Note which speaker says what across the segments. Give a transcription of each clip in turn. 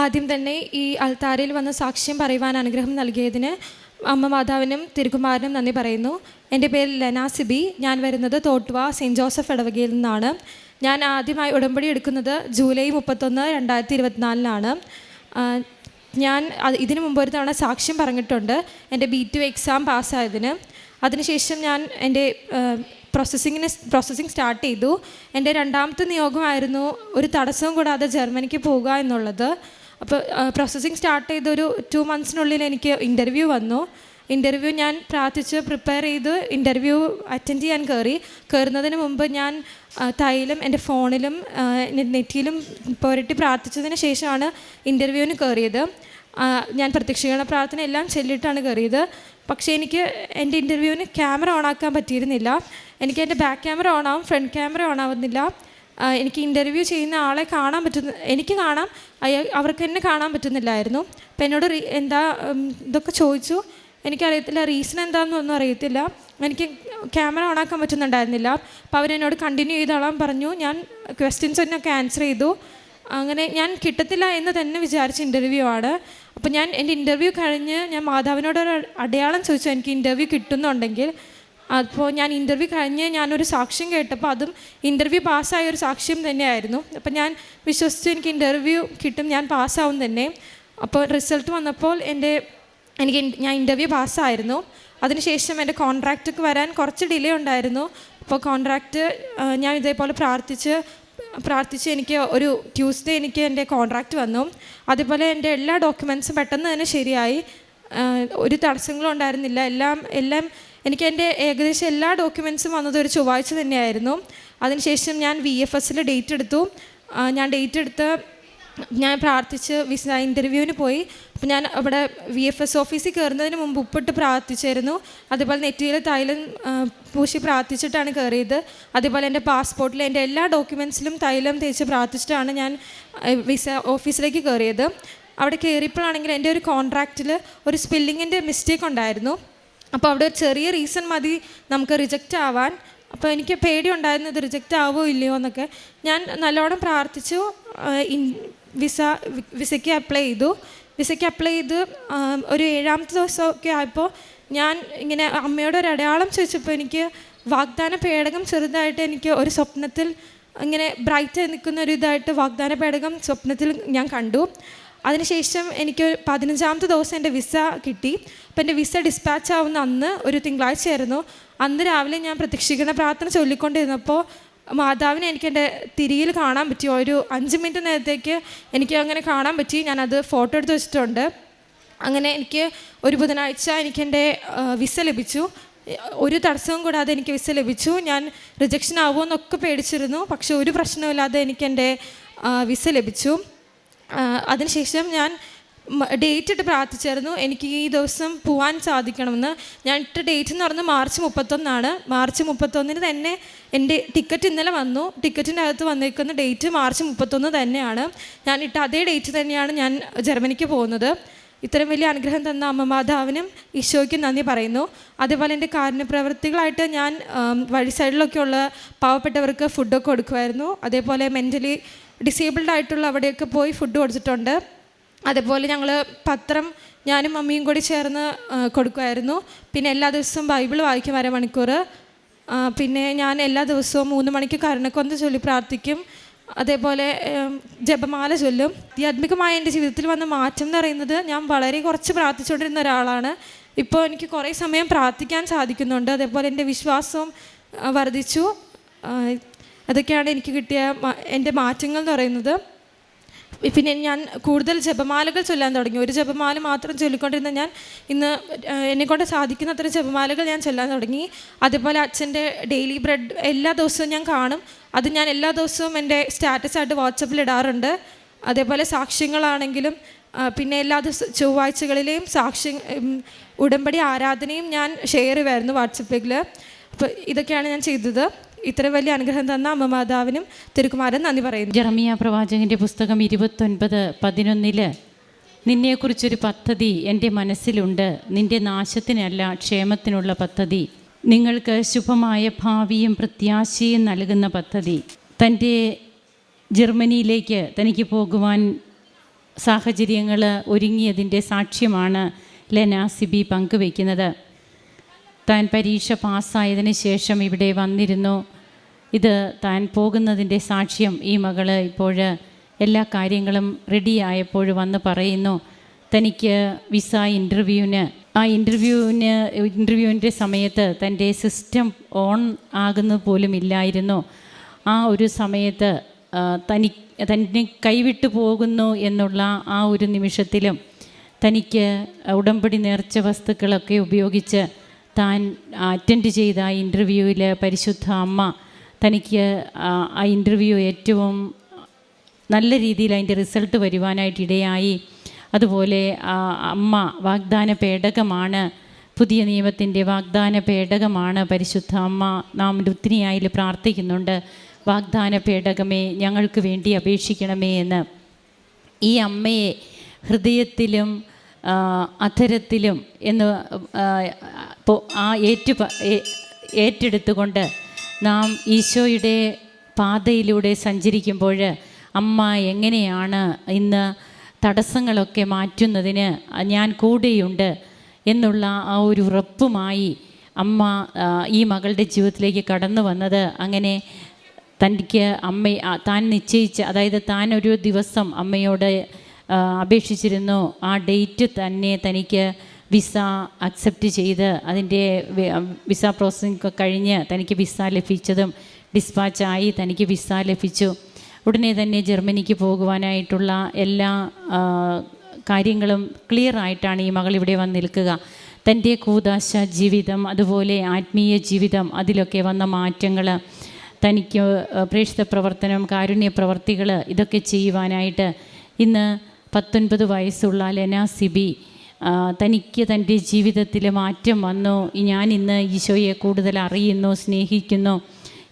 Speaker 1: ആദ്യം തന്നെ ഈ അൾത്താരയിൽ വന്ന് സാക്ഷ്യം പറയുവാൻ അനുഗ്രഹം നൽകിയതിന് അമ്മ മാതാവിനും തിരുകുമാരനും നന്ദി പറയുന്നു. എന്റെ പേര് ലെന സിബി. ഞാൻ വരുന്നത് തോട്ടുവ സെന്റ് ജോസഫ് ഇടവകയിൽ നിന്നാണ്. ഞാൻ ആദ്യമായി ഉടമ്പടി എടുക്കുന്നത് ജൂലൈ മുപ്പത്തൊന്ന് രണ്ടായിരത്തി ഇരുപത്തിനാലിനാണ് ഞാൻ ഇതിനു മുമ്പ് ഒരു തവണ സാക്ഷ്യം പറഞ്ഞിട്ടുണ്ട് എന്റെ ബി ടു എക്സാം പാസ്സായതിന്. അതിനുശേഷം ഞാൻ എന്റെ പ്രോസസ്സിങ്ങിന് പ്രോസസ്സിങ് സ്റ്റാർട്ട് ചെയ്തു. എന്റെ രണ്ടാമത്തെ നിയോഗമായിരുന്നു ഒരു തടസ്സവും കൂടാതെ ജർമ്മനിക്ക് പോകുക എന്നുള്ളത്. അപ്പോൾ പ്രോസസ്സിങ് സ്റ്റാർട്ട് ചെയ്ത ഒരു ടു മന്ത്സിനുള്ളിൽ എനിക്ക് ഇന്റർവ്യൂ വന്നു. ഇന്റർവ്യൂ ഞാൻ പ്രാർത്ഥിച്ച് പ്രിപ്പയർ ചെയ്ത് ഇന്റർവ്യൂ അറ്റൻഡ് ചെയ്യാൻ കയറി. കയറുന്നതിന് മുമ്പ് ഞാൻ തൈലും എന്റെ ഫോണിലും നെറ്റിയിലും പുരട്ടി പ്രാർത്ഥിച്ചതിന് ശേഷമാണ് ഇന്റർവ്യൂവിന് കയറിയത്. ഞാൻ പ്രത്യക്ഷീകരണ പ്രാർത്ഥന എല്ലാം ചെല്ലിട്ടാണ് കയറിയത്. പക്ഷേ എനിക്ക് എന്റെ ഇന്റർവ്യൂവിന് ക്യാമറ ഓണാക്കാൻ പറ്റിയിരുന്നില്ല. എനിക്ക് എന്റെ ബാക്ക് ക്യാമറ ഓണാവും ഫ്രണ്ട് ക്യാമറ ആ, എനിക്ക് ഇന്റർവ്യൂ ചെയ്യുന്ന ആളെ കാണാൻ പറ്റുന്ന എനിക്ക് കാണാം. അവർക്ക് എന്നെ കാണാൻ പറ്റുന്നില്ലായിരുന്നു. അപ്പം എന്നോട് എന്താ ഇതൊക്കെ ചോദിച്ചു. എനിക്കറിയത്തില്ല റീസൺ എന്താണെന്നൊന്നും അറിയത്തില്ല. എനിക്ക് ക്യാമറ ഓണാക്കാൻ പറ്റുന്നുണ്ടായിരുന്നില്ല. അപ്പോൾ അവരെന്നോട് കണ്ടിന്യൂ ചെയ്തോളാൻ പറഞ്ഞു. ഞാൻ ക്വസ്റ്റ്യൻസ് എന്നൊക്കെ ആൻസർ ചെയ്തു. അങ്ങനെ ഞാൻ കിട്ടത്തില്ല എന്ന് തന്നെ വിചാരിച്ച ഇന്റർവ്യൂ ആണ്. അപ്പോൾ ഞാൻ എന്റെ ഇന്റർവ്യൂ കഴിഞ്ഞ് ഞാൻ മാതാവിനോട് അടയാളം ചോദിച്ചു. എനിക്ക് ഇന്റർവ്യൂ കിട്ടുന്നുണ്ടെങ്കിൽ അപ്പോൾ ഞാൻ ഇന്റർവ്യൂ കഴിഞ്ഞ് ഞാനൊരു സാക്ഷ്യം കേട്ടപ്പോൾ അതും ഇന്റർവ്യൂ പാസ്സായ ഒരു സാക്ഷ്യം തന്നെയായിരുന്നു. അപ്പോൾ ഞാൻ വിശ്വസിച്ചു എനിക്ക് ഇന്റർവ്യൂ കിട്ടും ഞാൻ പാസ്സാവും തന്നെ. അപ്പോൾ റിസൾട്ട് വന്നപ്പോൾ എന്റെ എനിക്ക് ഞാൻ ഇന്റർവ്യൂ പാസ്സായിരുന്നു അതിനുശേഷം എന്റെ കോൺട്രാക്റ്റൊക്കെ വരാൻ കുറച്ച് ഡിലേ ഉണ്ടായിരുന്നു. അപ്പോൾ കോൺട്രാക്റ്റ് ഞാൻ ഇതേപോലെ പ്രാർത്ഥിച്ച് പ്രാർത്ഥിച്ച് എനിക്ക് ഒരു ട്യൂസ്ഡേ എനിക്ക് എന്റെ കോൺട്രാക്റ്റ് വന്നു. അതുപോലെ എന്റെ എല്ലാ ഡോക്യുമെൻസും പെട്ടെന്ന് തന്നെ ശരിയായി. ഒരു തടസ്സങ്ങളും ഉണ്ടായിരുന്നില്ല. എല്ലാം എല്ലാം എനിക്ക് എന്റെ ഏകദേശം എല്ലാ ഡോക്യുമെന്റ്സും വന്നത് ഒരു ചൊവ്വാഴ്ച തന്നെയായിരുന്നു. അതിനുശേഷം ഞാൻ വി എഫ് എസിൽ ഡേറ്റ് എടുത്തു. ഞാൻ ഡേറ്റ് എടുത്ത് ഞാൻ പ്രാർത്ഥിച്ച് വിസ ഇന്റർവ്യൂവിന് പോയി. അപ്പോൾ ഞാൻ അവിടെ വി എഫ് എസ് ഓഫീസിൽ കയറുന്നതിന് മുമ്പ് ഉപ്പിട്ട് പ്രാർത്ഥിച്ചായിരുന്നു. അതുപോലെ നെറ്റിയിൽ തൈലം പൂശി പ്രാർത്ഥിച്ചിട്ടാണ് കയറിയത്. അതുപോലെ എന്റെ പാസ്പോർട്ടിൽ എന്റെ എല്ലാ ഡോക്യുമെൻസിലും തൈലം തേച്ച് പ്രാർത്ഥിച്ചിട്ടാണ് ഞാൻ വിസ ഓഫീസിലേക്ക് കയറിയത്. അവിടെ കയറിയപ്പോഴാണെങ്കിൽ എന്റെ ഒരു കോൺട്രാക്റ്റിൽ ഒരു സ്പെല്ലിങ്ങിന്റെ മിസ്റ്റേക്ക് ഉണ്ടായിരുന്നു. അപ്പോൾ അവിടെ ഒരു ചെറിയ റീസൺ മതി നമുക്ക് റിജക്റ്റ് ആവാൻ. അപ്പോൾ എനിക്ക് പേടി ഉണ്ടായിരുന്നു ഇത് റിജക്റ്റ് ആവോ ഇല്ലയോ എന്നൊക്കെ. ഞാൻ നല്ലോണം പ്രാർത്ഥിച്ചു. വിസ വിസയ്ക്ക് അപ്ലൈ ചെയ്തു. വിസയ്ക്ക് അപ്ലൈ ചെയ്ത് ഒരു ഏഴാമത്തെ ദിവസമൊക്കെ ആയപ്പോൾ ഞാൻ ഇങ്ങനെ അമ്മയോട് ഒരു അടയാളം ചോദിച്ചപ്പോൾ എനിക്ക് വാഗ്ദാന പേടകം ചെറുതായിട്ട് എനിക്ക് ഒരു സ്വപ്നത്തിൽ ഇങ്ങനെ ബ്രൈറ്റ് നിൽക്കുന്ന ഒരു ഇതായിട്ട് വാഗ്ദാന പേടകം സ്വപ്നത്തിൽ ഞാൻ കണ്ടു. അതിനുശേഷം എനിക്ക് പതിനഞ്ചാമത്തെ ദിവസം എന്റെ വിസ കിട്ടി. അപ്പം എന്റെ വിസ ഡിസ്പാച്ച് ആവുന്ന അന്ന് ഒരു തിങ്കളാഴ്ച ആയിരുന്നു. അന്ന് രാവിലെ ഞാൻ പ്രതീക്ഷിക്കുന്ന പ്രാർത്ഥന ചൊല്ലിക്കൊണ്ടിരുന്നപ്പോൾ മാതാവിനെ എനിക്ക് എന്റെ തിരിയിൽ കാണാൻ പറ്റി. ഒരു അഞ്ച് മിനിറ്റ് നേരത്തേക്ക് എനിക്ക് അങ്ങനെ കാണാൻ പറ്റി. ഞാനത് ഫോട്ടോ എടുത്ത് വെച്ചിട്ടുണ്ട്. അങ്ങനെ എനിക്ക് ഒരു ബുധനാഴ്ച എനിക്കെന്റെ വിസ ലഭിച്ചു. ഒരു തടസ്സവും കൂടാതെ എനിക്ക് വിസ ലഭിച്ചു. ഞാൻ റിജക്ഷൻ ആവുമോ എന്നൊക്കെ പേടിച്ചിരുന്നു. പക്ഷേ ഒരു പ്രശ്നമില്ലാതെ എനിക്ക് എന്റെ വിസ ലഭിച്ചു. അതിനുശേഷം ഞാൻ ഡേറ്റ് ഇട്ട് പ്രാർത്ഥിച്ചായിരുന്നു. എനിക്ക് ഈ ദിവസം പോവാൻ സാധിക്കണമെന്ന്. ഞാൻ ഇട്ട ഡേറ്റ് എന്ന് പറഞ്ഞാൽ മാർച്ച് മുപ്പത്തൊന്നാണ്. മാർച്ച് മുപ്പത്തൊന്നിന് തന്നെ എന്റെ ടിക്കറ്റ് ഇന്നലെ വന്നു. ടിക്കറ്റിന്റെ അകത്ത് വന്നേക്കുന്ന ഡേറ്റ് മാർച്ച് മുപ്പത്തൊന്ന് തന്നെയാണ്. ഞാൻ ഇട്ട അതേ ഡേറ്റ് തന്നെയാണ് ഞാൻ ജർമ്മനിക്ക് പോകുന്നത്. ഇത്രയും വലിയ അനുഗ്രഹം തന്ന അമ്മ മാതാവിനും ഈശോയ്ക്കും നന്ദി പറയുന്നു. അതേപോലെ എന്റെ കാരുണ്യപ്രവൃത്തികളായിട്ട് ഞാൻ വഴി സൈഡിലൊക്കെ ഉള്ള പാവപ്പെട്ടവർക്ക് ഫുഡൊക്കെ കൊടുക്കുമായിരുന്നു. അതേപോലെ മെന്റലി ഡിസേബിൾഡ് ആയിട്ടുള്ള അവിടെയൊക്കെ പോയി ഫുഡ് കൊടുത്തിട്ടുണ്ട്. അതേപോലെ ഞങ്ങൾ പത്രം ഞാനും മമ്മിയും കൂടി ചേർന്ന് കൊടുക്കുമായിരുന്നു പിന്നെ എല്ലാ ദിവസവും ബൈബിൾ വായിക്കും അരമണിക്കൂർ. പിന്നെ ഞാൻ എല്ലാ ദിവസവും മൂന്ന് മണിക്ക് കരുണക്കൊന്ത് ചൊല്ലി പ്രാർത്ഥിക്കും. അതേപോലെ ജപമാല ചൊല്ലും. ആധ്യാത്മികമായ എന്റെ ജീവിതത്തിൽ വന്ന മാറ്റം എന്ന് പറയുന്നത് ഞാൻ വളരെ കുറച്ച് പ്രാർത്ഥിച്ചുകൊണ്ടിരുന്ന ഒരാളാണ്. ഇപ്പോൾ എനിക്ക് കുറേ സമയം പ്രാർത്ഥിക്കാൻ സാധിക്കുന്നുണ്ട്. അതേപോലെ എന്റെ വിശ്വാസവും വർദ്ധിച്ചു. അതൊക്കെയാണ് എനിക്ക് കിട്ടിയ എന്റെ മാറ്റങ്ങൾ എന്ന് പറയുന്നത്. പിന്നെ ഞാൻ കൂടുതൽ ജപമാലകൾ ചൊല്ലാൻ തുടങ്ങി. ഒരു ജപമാല മാത്രം ചൊല്ലിക്കൊണ്ടിരുന്ന ഞാൻ ഇന്ന് എന്നെക്കൊണ്ട് സാധിക്കുന്നത്ര ജപമാലകൾ ഞാൻ ചൊല്ലാൻ തുടങ്ങി. അതേപോലെ അച്ഛന്റെ ഡെയിലി ബ്രെഡ് എല്ലാ ദിവസവും ഞാൻ കാണും. അത് ഞാൻ എല്ലാ ദിവസവും എന്റെ സ്റ്റാറ്റസായിട്ട് വാട്സപ്പിൽ ഇടാറുണ്ട്. അതേപോലെ സാക്ഷ്യങ്ങളാണെങ്കിലും പിന്നെ എല്ലാ ദിവസ ചൊവ്വാഴ്ചകളിലെയും സാക്ഷ്യ ഉടമ്പടി ആരാധനയും ഞാൻ ഷെയർ ചെയ്യുമായിരുന്നു വാട്സപ്പിൽ. അപ്പോൾ ഇതൊക്കെയാണ് ഞാൻ ചെയ്തത്. ഇത്ര വലിയ അനുഗ്രഹം തന്ന അമ്മ മാതാവിനും തിരുക്കുമാരൻ നന്ദി പറയുന്നു.
Speaker 2: ജെറമിയ പ്രവാചകന്റെ പുസ്തകം ഇരുപത്തൊൻപത് പതിനൊന്നിൽ നിന്നെക്കുറിച്ചൊരു പദ്ധതി എന്റെ മനസ്സിലുണ്ട്. നിന്റെ നാശത്തിനല്ല ക്ഷേമത്തിനുള്ള പദ്ധതി. നിങ്ങൾക്ക് ശുഭമായ ഭാവിയും പ്രത്യാശയും നൽകുന്ന പദ്ധതി. തന്റെ ജർമ്മനിയിലേക്ക് തനിക്ക് പോകുവാൻ സാഹചര്യങ്ങൾ ഒരുങ്ങിയതിന്റെ സാക്ഷ്യമാണ് ലെന സിബി പങ്കുവയ്ക്കുന്നത്. താൻ പരീക്ഷ പാസ്സായതിനു ശേഷം ഇവിടെ വന്നിരുന്നു. ഇത് താൻ പോകുന്നതിന്റെ സാക്ഷ്യം ഈ മകൾ ഇപ്പോൾ എല്ലാ കാര്യങ്ങളും റെഡിയായപ്പോൾ വന്ന് പറയുന്നു തനിക്ക് വിസ ഇന്റർവ്യൂവിന്. ആ ഇന്റർവ്യൂവിന് ഇന്റർവ്യൂവിന്റെ സമയത്ത് തന്റെ സിസ്റ്റം ഓൺ ആകുന്നത് പോലും ഇല്ലായിരുന്നു ആ ഒരു സമയത്ത് തനി തന്നെ കൈവിട്ടു പോകുന്നു എന്നുള്ള ആ ഒരു നിമിഷത്തിലും തനിക്ക് ഉടമ്പടി നേർച്ച വസ്തുക്കളൊക്കെ ഉപയോഗിച്ച് താൻ അറ്റൻഡ് ചെയ്ത ഇന്റർവ്യൂവിൽ പരിശുദ്ധ അമ്മ തനിക്ക് ആ ഇന്റർവ്യൂ ഏറ്റവും നല്ല രീതിയിൽ അതിന്റെ റിസൾട്ട് വരുവാനായിട്ട് ഇടയായി. അതുപോലെ അമ്മ വാഗ്ദാന പേടകമാണ് പുതിയ നിയമത്തിന്റെ വാഗ്ദാന പേടകമാണ്. പരിശുദ്ധ അമ്മ നാം രുദ്ധിനിയായി പ്രാർത്ഥിക്കുന്നുണ്ട് വാഗ്ദാന പേടകമേ ഞങ്ങൾക്ക് വേണ്ടി അപേക്ഷിക്കണമേ എന്ന്. ഈ അമ്മയെ ഹൃദയത്തിലും അധരത്തിലും എന്ന് ആ, ഏറ്റു ഏറ്റെടുത്തുകൊണ്ട് നാം ഈശോയുടെ പാതയിലൂടെ സഞ്ചരിക്കുമ്പോൾ അമ്മ എങ്ങനെയാണ് ഇന്ന് തടസ്സങ്ങളൊക്കെ മാറ്റുന്നതിന് ഞാൻ കൂടെയുണ്ട് എന്നുള്ള ആ ഒരു ഉറപ്പുമായി അമ്മ ഈ മകളുടെ ജീവിതത്തിലേക്ക് കടന്നു വന്നത്. അങ്ങനെ തനിക്ക് അമ്മ താൻ നിശ്ചയിച്ച അതായത് താൻ ഒരു ദിവസം അമ്മയോട് അപേക്ഷിച്ചിരുന്നു ആ ഡേറ്റ് തന്നെ തനിക്ക് വിസ അക്സെപ്റ്റ് ചെയ്ത് അതിന്റെ വിസ പ്രോസസ്സിംഗ് കഴിഞ്ഞ് തനിക്ക് വിസ ലഭിച്ചതും ഡിസ്പാച്ചായി തനിക്ക് വിസ ലഭിച്ചു. ഉടനെ തന്നെ ജർമ്മനിക്ക് പോകുവാനായിട്ടുള്ള എല്ലാ കാര്യങ്ങളും ക്ലിയർ ആയിട്ടാണ് ഈ മകൾ ഇവിടെ വന്ന് നിൽക്കുക. തന്റെ കൂതാശ ജീവിതം അതുപോലെ ആത്മീയ ജീവിതം അതിലൊക്കെ വന്ന മാറ്റങ്ങൾ തനിക്ക് പ്രേക്ഷിത പ്രവർത്തനം കാരുണ്യ പ്രവർത്തികൾ ഇതൊക്കെ ചെയ്യുവാനായിട്ട് ഇന്ന് പത്തൊൻപത് വയസ്സുള്ള ലെന സിബി തനിക്ക് തന്റെ ജീവിതത്തിൽ മാറ്റം വന്നു. ഞാൻ ഇന്ന് ഈശോയെ കൂടുതൽ അറിയുന്നു സ്നേഹിക്കുന്നു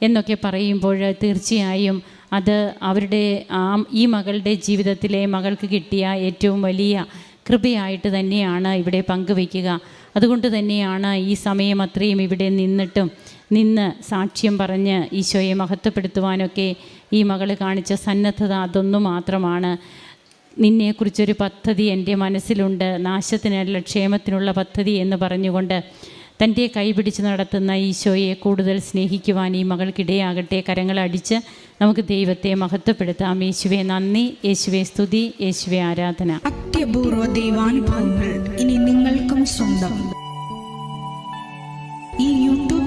Speaker 2: എന്നൊക്കെ പറയുമ്പോൾ തീർച്ചയായും അത് അവരുടെ ആ ഈ മകളുടെ ജീവിതത്തിലെ മകൾക്ക് കിട്ടിയ ഏറ്റവും വലിയ കൃപയായിട്ട് തന്നെയാണ് ഇവിടെ പങ്കുവയ്ക്കുക. അതുകൊണ്ട് തന്നെയാണ് ഈ സമയം അത്രയും ഇവിടെ നിന്നിട്ടും നിന്ന് സാക്ഷ്യം പറഞ്ഞ് ഈശോയെ മഹത്വപ്പെടുത്തുവാനൊക്കെ ഈ മകൾ കാണിച്ച സന്നദ്ധത അതൊന്നു മാത്രമാണ്. നിന്നെക്കുറിച്ചൊരു പദ്ധതി എന്റെ മനസ്സിലുണ്ട്. നാശത്തിനല്ല ക്ഷേമത്തിനുള്ള പദ്ധതി എന്ന് പറഞ്ഞുകൊണ്ട് തന്റെ കൈപിടിച്ച് നടത്തുന്ന ഈശോയെ കൂടുതൽ സ്നേഹിക്കുവാൻ ഈ മകൾക്കിടയാകട്ടെ കരങ്ങളടിച്ച് നമുക്ക് ദൈവത്തെ മഹത്വപ്പെടുത്താം. യേശുവെ നന്ദി. യേശുവെ സ്തുതി. യേശുവെ ആരാധന.
Speaker 3: അത്യപൂർവ ദൈവാനുഭവങ്ങൾ ഇനി നിങ്ങൾക്കും സ്വന്തം.